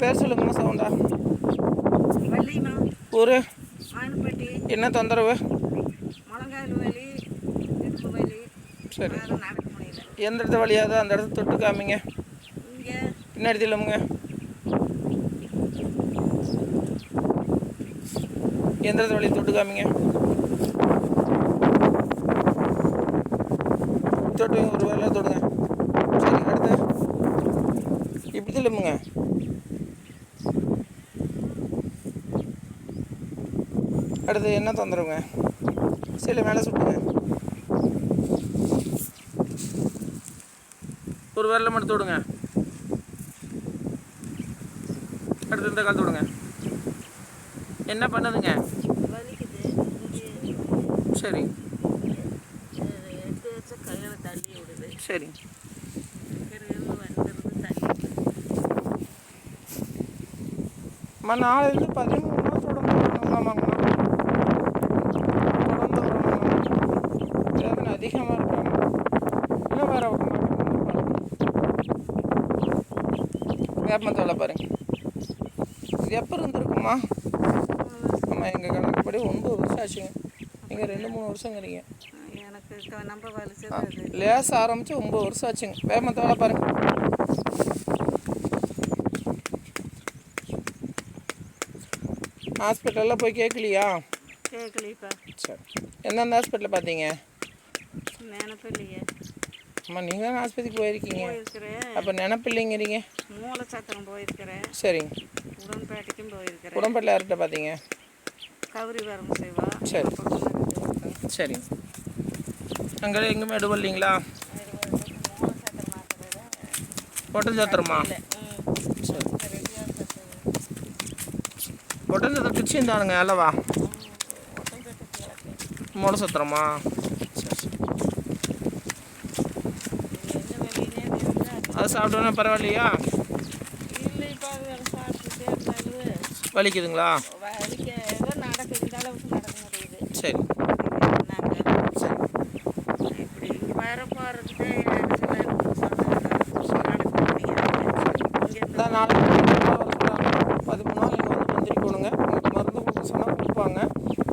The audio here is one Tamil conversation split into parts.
பேர் சொல்லுங்கம்மா சவுண்டா? ஊர்? என்ன தொந்தரவு? சரி. எந்த இடத்து வழியாவது அந்த இடத்த தொட்டு காமிங்க. பின்னாடி தில்லுமுங்க எந்த இடத்து வழியை தொட்டு காமிங்க? தொட்டு ஒரு வேலை தொடுங்க. சரி அடுத்து. இப்படி தில்லுமுங்க அடுத்து என்ன தொந்தரவுங்க? சரி மேலே சுட்டுங்க. ஒரு விரல மட்டும் தொடுங்க. அடுத்து இந்த கால் தொடுங்க. என்ன பண்ணுதுங்க? சரி. கையில் விடுது சரி இருக்கிறது வந்துடுது அம்மா நாளையிலேருந்து பதிமூணு நாள் தொடர்ந்து வரணுங்களாமா வேதனை அதிகமாக இருக்காங்க இல்லை வேற வேப்பமத்தோலை பாருங்க இது எப்போ இருந்திருக்குமா? ஆமாம் எங்கள் கணக்குப்படி ஒன்பது வருஷம் ஆச்சுங்க. நீங்கள் ரெண்டு மூணு வருஷங்கிறீங்க. லேச ஆரம்பித்து ஒம்பது வருஷம் ஆச்சுங்க. வேப்பமத்தோலை பாருங்க. ஹாஸ்பிட்டலில் போய் கேட்கலையா கேட்கலிப்பா சரி. எந்தெந்த ஹாஸ்பிட்டலில் பார்த்தீங்க அம்மா நீங்கள் தான் ஆஸ்பத்திரிக்கு போயிருக்கீங்க. அப்போ நினப்பில்லைங்கிறீங்க மூலச்சத்திரம் போயிருக்கிறேன். சரிங்க. உடன்பேட்டைக்கும் போயிருக்கிறேன். உடம்பட்டில் யார்கிட்ட பார்த்தீங்க கௌரி வரம் செய்வா. சரி. சரிங்க. அங்கே எங்கேயுமே எடுபடலீங்களா? ஒட்டஞ்சத்திரமா சரி. ஒட்டஞ்சத்திரம் திருச்சியும் தானுங்க அல்லவா மூட சத்திரமா சரி சரி என்ன வெளியிலே இருந்தா அது சாப்பிட்டோன்னா பரவாயில்லையா இல்லைப்பா வேலை சாப்பிட்டுட்டே இருந்தாலும் வலிக்குதுங்களா வலிக்க ஏதோ நடக்க இந்த அளவுக்கு நடக்க முடியுது சரி நாங்கள் சரி இப்படி இங்கே வர போகிறதுக்கு நடக்க முடியாது. இங்கே அதான் நாளைக்கு பதிமூணு நாள் வந்து மந்திரிக்கணுங்க உங்களுக்கு மருந்து கொடுக்க சொன்னால் கொடுப்பாங்க.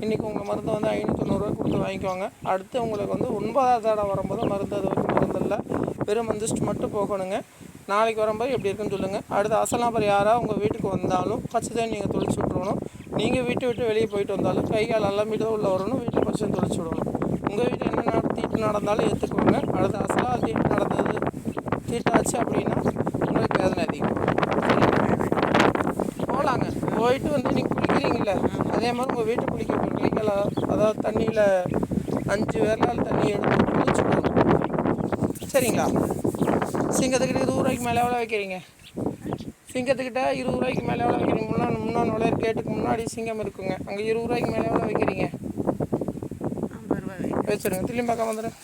இன்றைக்கி உங்கள் மருந்து வந்து ஐநூற்றி தொண்ணூறுரூவா கொடுத்து வாங்கிக்கோங்க. அடுத்து உங்களுக்கு வந்து ஒன்பதாவது தடவை வரும்போது மருந்து அது வரைக்கும் மருந்து இல்லை வெறும் மந்திஸ்ட் மட்டும் போகணுங்க. நாளைக்கு வரும்போது எப்படி இருக்குன்னு சொல்லுங்கள் அடுத்து அசலாபர் யாராக உங்கள் வீட்டுக்கு வந்தாலும் பச்சை நீங்கள் தொளிச்சு விட்றணும் நீங்கள் வீட்டை விட்டு வெளியே போயிட்டு வந்தாலும் கை கால் எல்லாம் தான் உள்ளே வரணும். வீட்டில் பச்சை தண்ணி தொளிச்சு விடணும். உங்கள் வீட்டில் என்ன நடத்திட்டு நடந்தாலும் ஏற்றுக்கோங்க அடுத்து அசலாக தீட்டு நடந்தது தீட்டாச்சு அப்படின்னா உங்களுக்கு வேதனை அதிகம். போகலாங்க போயிட்டு வந்து நீங்கள் குளிக்கிறீங்கள அதே மாதிரி உங்கள் வீட்டை குளிக்க குளிக்கல அதாவது தண்ணியில் அஞ்சு விரலால் தண்ணி எடுத்து குளிச்சுக்கணும் சரிங்களா? சிங்கத்துக்கிட்ட இருபது ரூபாய்க்கு மேலே எவ்வளோ வைக்கிறீங்க? சிங்கத்துக்கிட்ட இருபது ரூபாய்க்கு மேலே எவ்வளோ வைக்கிறீங்க? முன்னாடி முன்னாடி நுழையிற கேட்டுக்கு முன்னாடி சிங்கம் இருக்குங்க. அங்கே இருபது ரூபாய்க்கு மேலே எவ்வளோ வைக்கிறீங்க? வச்சுருங்க. திரும்பி பார்க்க வந்துடுறேன்